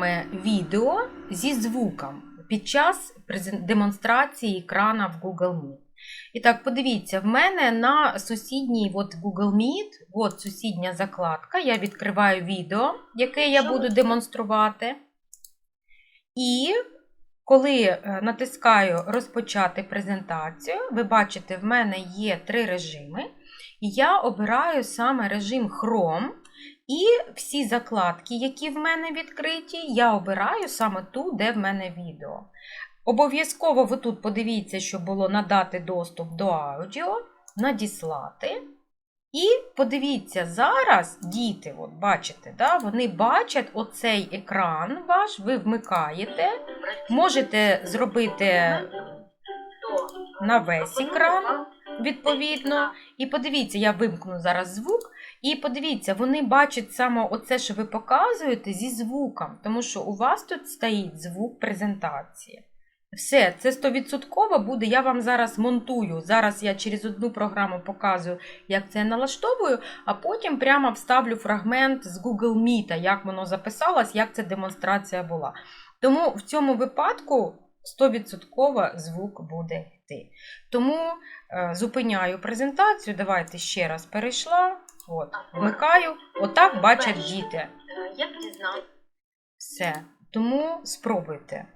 вами відео зі звуком під час демонстрації екрана в Google Meet. І так, подивіться, в мене на сусідній от Google Meet, от сусідня закладка. Я відкриваю відео, яке я буду демонструвати. І коли е, натискаю розпочати презентацію, ви бачите, в мене є три режими. І я обираю саме режим Chrome. І всі закладки, які в мене відкриті, я обираю саме ту, де в мене відео. Обов'язково ви тут подивіться, що було надати доступ до аудіо, надіслати. І подивіться, зараз діти, от бачите, да, вони бачать оцей екран ваш, ви вмикаєте. Можете зробити на весь екран, відповідно. І подивіться, я вимкну зараз звук. І подивіться, вони бачать саме оце, що ви показуєте, зі звуком, тому що у вас тут стоїть звук презентації. Все, це 100% буде. Я вам зараз монтую. Зараз я через одну програму показую, як це налаштовую, а потім прямо вставлю фрагмент з Google Meet, як воно записалось, як ця демонстрація була. Тому в цьому випадку 100% звук буде йти. Тому е, зупиняю презентацію. Давайте ще раз перейшла. От, вмикаю. Отак бачать діти. Я дізнатися? Все. Тому спробуйте.